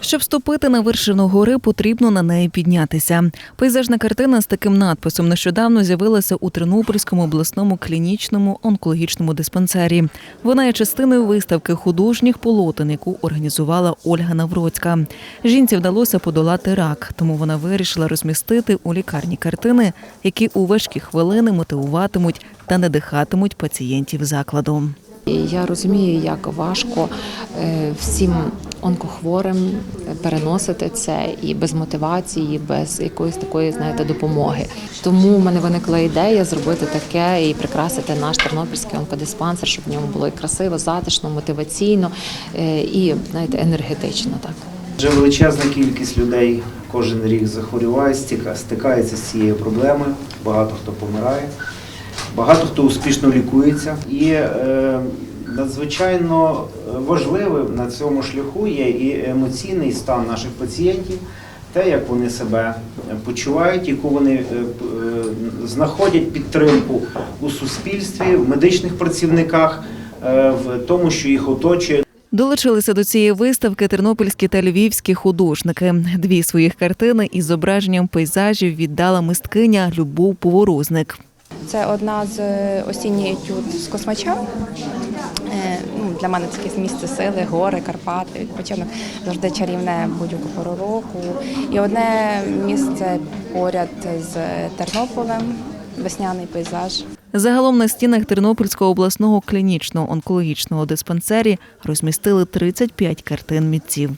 Щоб ступити на вершину гори, потрібно на неї піднятися. Пейзажна картина з таким надписом нещодавно з'явилася у Тернопільському обласному клінічному онкологічному диспансері. Вона є частиною виставки художніх полотен, яку організувала Ольга Навроцька. Жінці вдалося подолати рак, тому вона вирішила розмістити у лікарні картини, які у важкі хвилини мотивуватимуть та надихатимуть пацієнтів закладу. Я розумію, як важко е, всім онкохворим переносити це і без мотивації, без якоїсь такої, знаєте, допомоги. Тому в мене виникла ідея зробити таке і прикрасити наш тернопільський онкодиспансер, щоб в ньому було і красиво, затишно, мотиваційно е, і знаєте, енергетично так. Вже величезна кількість людей кожен рік захворюває, стикається з цією проблемою. Багато хто помирає, багато хто успішно лікується. І е, надзвичайно важливим на цьому шляху є і емоційний стан наших пацієнтів, те, як вони себе почувають, яку вони е, е, знаходять підтримку у суспільстві, в медичних працівниках, е, в тому, що їх оточує. Долучилися до цієї виставки тернопільські та львівські художники. Дві своїх картини із зображенням пейзажів віддала мисткиня Любов Поворозник. Це одна з е, осінній етюд з космача. Е, Ну, для мене якесь місце сили, гори, Карпати, відпочинок завжди чарівне будь-яку пору року. І одне місце поряд з Тернополем, весняний пейзаж. Загалом на стінах Тернопільського обласного клінічного онкологічного диспансері розмістили 35 картин митців.